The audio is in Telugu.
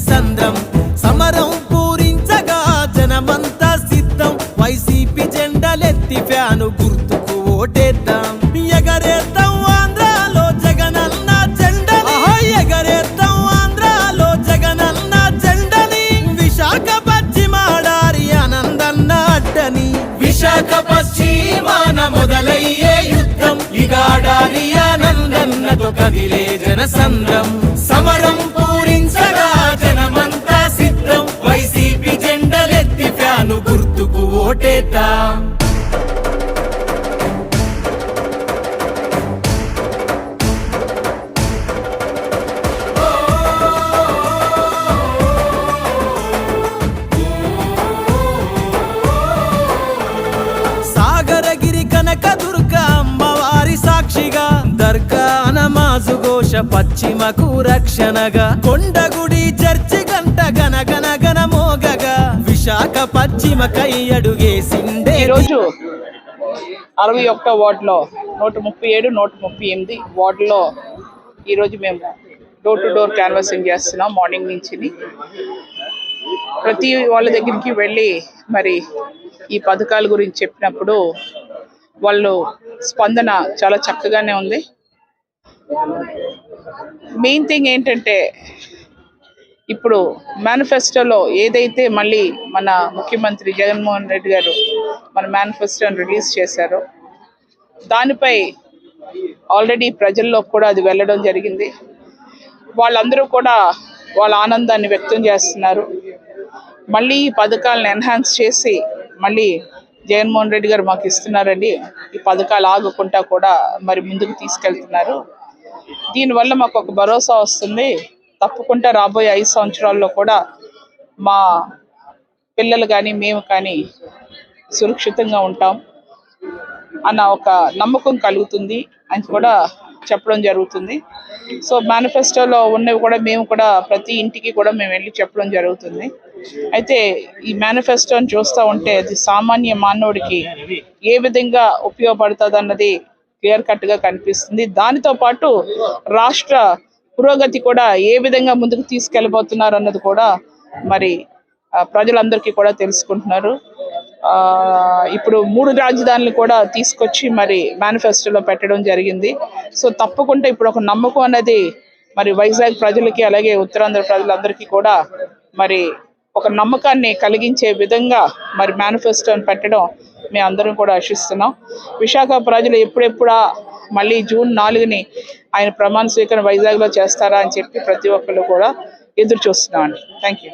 జనసంద్రం సమరం పూరించగా జనమంతా సిద్ధం. వైసీపీ జెండలెత్తి ఫ్యాను గుర్తుకు ఓటేద్దాం. ఎగరేద్దాం ఆంధ్రాలో జగనన్న జెండని. ఎగరేద్దాం ఆంధ్రాలో జగనన్న జెండని. విశాఖ పశ్చిమాడారి ఆనందన్న అడ్డని. విశాఖ పశ్చిమాన మొదలయ్యే యుద్ధం. ఇగాడారి ఆనందన్నతో కదిలే జనసంద్రం. సమరం పశ్చిమకు రక్షణగా కొండగుడి చర్చి గంట గన గన మోగగా. విశాఖ పశ్చిమకై అడుగేసిందే ఈరోజు అరవై ఒక్క వార్డులో నూట ముప్పై ఏడు నూట ముప్పై ఎనిమిది వార్డులో ఈరోజు మేము డోర్ టు డోర్ క్యాన్వాసింగ్ చేస్తున్నాం మార్నింగ్ నుంచి ప్రతి వాళ్ళ దగ్గరికి వెళ్ళి మరి ఈ పథకాల గురించి చెప్పినప్పుడు వాళ్ళు స్పందన చాలా చక్కగానే ఉంది. మెయిన్ థింగ్ ఏంటంటే ఇప్పుడు మేనిఫెస్టోలో ఏదైతే మళ్ళీ మన ముఖ్యమంత్రి జగన్మోహన్ రెడ్డి గారు మన మేనిఫెస్టోని రిలీజ్ చేశారో దానిపై ఆల్రెడీ ప్రజల్లో కూడా అది వెళ్ళడం జరిగింది. వాళ్ళందరూ కూడా వాళ్ళ ఆనందాన్ని వ్యక్తం చేస్తున్నారు. మళ్ళీ ఈ పథకాలను ఎన్హాన్స్ చేసి మళ్ళీ జగన్మోహన్ రెడ్డి గారు మాకు ఇస్తున్నారండి ఈ పథకాలు ఆగకుండా కూడా మరి ముందుకు తీసుకెళ్తున్నారు. దీనివల్ల మాకు ఒక భరోసా వస్తుంది. తప్పకుండా రాబోయే ఐదు సంవత్సరాల్లో కూడా మా పిల్లలు కానీ మేము కానీ సురక్షితంగా ఉంటాం అన్న ఒక నమ్మకం కలుగుతుంది అని కూడా చెప్పడం జరుగుతుంది. సో మేనిఫెస్టోలో ఉన్నవి కూడా మేము కూడా ప్రతి ఇంటికి కూడా మేము వెళ్ళి చెప్పడం జరుగుతుంది. అయితే ఈ మేనిఫెస్టోని చూస్తూ ఉంటే అది సామాన్య మానవుడికి ఏ విధంగా ఉపయోగపడుతుంది అన్నది క్లియర్ కట్గా కనిపిస్తుంది. దానితో పాటు రాష్ట్ర పురోగతి కూడా ఏ విధంగా ముందుకు తీసుకెళ్ళబోతున్నారు అన్నది కూడా మరి ప్రజలందరికీ కూడా తెలుసుకుంటున్నారు. ఆ, ఇప్పుడు మూడు రాజధానులు కూడా తీసుకొచ్చి మరి మేనిఫెస్టోలో పెట్టడం జరిగింది. సో తప్పకుండా ఇప్పుడు ఒక నమ్మకం అనేది మరి వైజాగ్ ప్రజలకి అలాగే ఉత్తరాంధ్ర ప్రజలందరికీ కూడా మరి ఒక నమ్మకాన్ని కలిగించే విధంగా మరి మేనిఫెస్టోని పెట్టడం మేము అందరం కూడా ఆశిస్తున్నాం. విశాఖ ప్రజలు ఎప్పుడెప్పుడా మళ్ళీ జూన్ నాలుగుని ఆయన ప్రమాణ స్వీకరణ వైజాగ్లో చేస్తారా అని చెప్పి ప్రతి ఒక్కళ్ళు కూడా ఎదురు చూస్తున్నామండి. Thank you